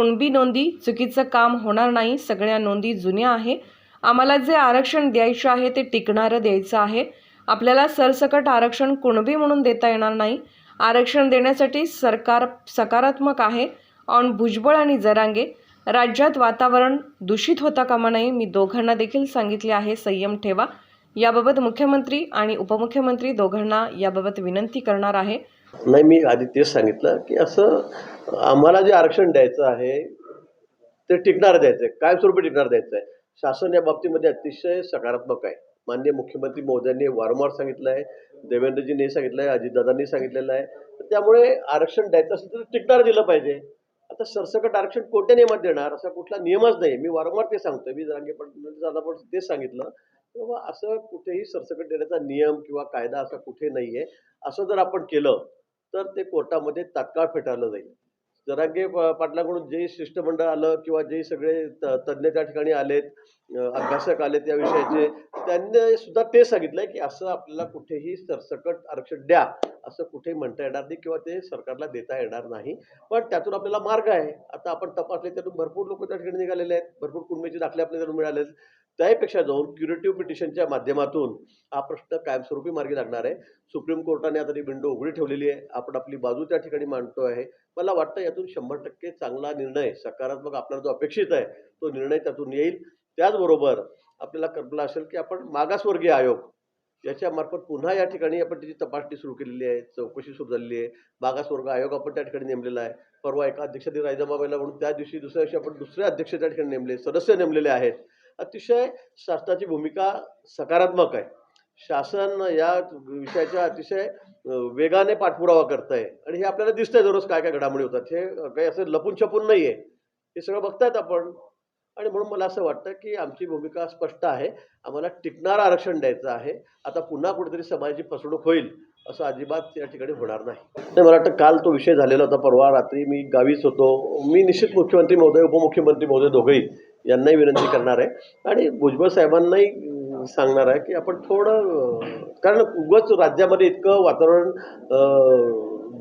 कुणबी नोंदी चुकीचं काम होणार नाही सगळ्या नोंदी जुन्या आहे. आम्हाला जे आरक्षण द्यायचं आहे ते टिकणारं द्यायचं आहे. आपल्याला सरसकट आरक्षण कुणबी म्हणून देता येणार नाही. आरक्षण देण्यासाठी सरकार सकारात्मक आहे. ऑन भुजबळ आणि जरांगे राज्यात वातावरण दूषित होता कामा नये मी दोघांना देखील सांगितले आहे संयम ठेवा. याबाबत मुख्यमंत्री आणि उपमुख्यमंत्री दोघांना याबाबत विनंती करणार आहे. नाही मी आधी तेच सांगितलं की असं आम्हाला जे आरक्षण द्यायचं आहे ते टिकणार द्यायचं आहे कायमस्वरूपी टिकणार द्यायचं आहे शासन या बाबतीमध्ये अतिशय सकारात्मक आहे. माननीय मुख्यमंत्री महोदयांनी वारंवार सांगितलं आहे देवेंद्रजींनी सांगितलं आहे अजितदादांनी सांगितलेलं आहे. तर त्यामुळे आरक्षण द्यायचं असेल तर टिकणार दिलं पाहिजे. आता सरसकट आरक्षण कोणत्या नियमात देणार? असा कुठला नियमच नाही. मी वारंवार ते सांगतोय. मी जरांगे पण दादा पण तेच सांगितलं. बाबा असं कुठेही सरसकट देण्याचा नियम किंवा कायदा असा कुठे नाही आहे असं जर आपण केलं तर ते कोर्टामध्ये तात्काळ फेटाळलं जाईल. जरांगे पाटलाकडून जे शिष्टमंडळ आलं किंवा जे सगळे त- तज्ज्ञ त्या ठिकाणी आलेत अभ्यासक आलेत या विषयाचे त्यांनी सुद्धा ते सांगितलंय की असं आपल्याला कुठेही सरसकट आरक्षण द्या. असं कुठेही म्हणता येणार नाही किंवा ते सरकारला देता येणार नाही. पण त्यातून आपल्याला मार्ग आहे. आता आपण तपासले त्यातून भरपूर लोक त्या ठिकाणी निघालेले आहेत. भरपूर कुणबीचे दाखले आपल्याला मिळाले त्याहीपेक्षा त्यापेक्षा जाऊन क्युरेटिव्ह पिटिशनच्या माध्यमातून हा प्रश्न कायमस्वरूपी मार्गी लागणार आहे. सुप्रीम कोर्टाने आता ती विंडो उघडी ठेवलेली आहे. आपण आपली बाजू त्या ठिकाणी मांडतो आहे. मला वाटतं यातून शंभर टक्के चांगला निर्णय सकारात्मक आपल्याला जो अपेक्षित आहे तो निर्णय त्यातून येईल. त्याचबरोबर आपल्याला कल्पना असेल की आपण मागासवर्गीय आयोग याच्यामार्फत पुन्हा या ठिकाणी आपण त्याची तपासणी सुरू केलेली आहे. चौकशी सुरू झालेली आहे. मागासवर्ग आयोग आपण त्या ठिकाणी नेमलेला आहे. परवा एका अध्यक्षांनी राजीनामा म्हणून त्या दिवशी दुसऱ्या दिवशी आपण दुसरे अध्यक्ष त्या ठिकाणी नेमले सदस्य नेमलेले आहेत. अतिशय शासनाची भूमिका सकारात्मक आहे. शासन या विषयाच्या अतिशय वेगाने पाठपुरावा करत आहे आणि हे आपल्याला दिसतंय दररोज काय काय घडामोडी होतात. हे काही असं लपून छपून नाही आहे हे सगळं बघतायत आपण. आणि म्हणून मला असं वाटतं की आमची भूमिका स्पष्ट आहे. आम्हाला टिकणारं आरक्षण द्यायचं आहे. आता पुन्हा कुठेतरी समाजाची फसवणूक होईल असं अजिबात या ठिकाणी होणार नाही. नाही मला वाटतं काल तो विषय झालेला होता. परवा रात्री मी गावीच होतो. मी निश्चित मुख्यमंत्री महोदय उपमुख्यमंत्री महोदय दोघंही. यांनाही विनंती करणार आहे. आणि भुजबळ साहेबांनाही सांगणार आहे की आपण थोडं कारण उगच राज्यामध्ये इतकं वातावरण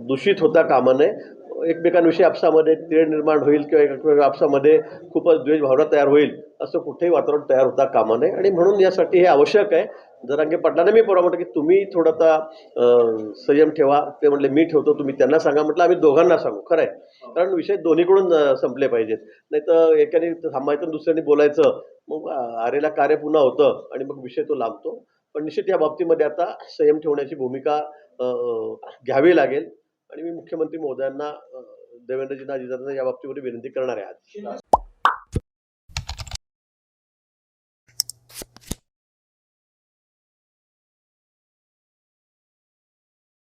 दूषित होता कामा नये एकमेकांविषयी आपसामध्ये तीळ निर्माण होईल किंवा एकमेकांच्या आपसामध्ये खूपच द्वेष भावना तयार होईल असं कुठेही वातावरण तयार होता कामा नये आणि म्हणून यासाठी हे आवश्यक आहे. जरांगे पाटलाने मी परवा म्हटलं की तुम्ही थोडं आता अं, संयम ठेवा. ते म्हटले मी ठेवतो तुम्ही त्यांना सांगा. म्हटलं आम्ही दोघांना सांगू. खरं आहे. कारण विषय दोन्हीकडून संपले पाहिजेत. नाही तर एकाने थांबायचं दुसऱ्याने बोलायचं. मग आरेला कार्य पुन्हा होतं आणि मग विषय तो लांबतो. पण निश्चित या बाबतीमध्ये आता संयम ठेवण्याची भूमिका घ्यावी लागेल. आणि मी मुख्यमंत्री महोदयांना अं, देवेंद्रजींना अजितदादांना या बाबतीमध्ये विनंती करणार आहे आज.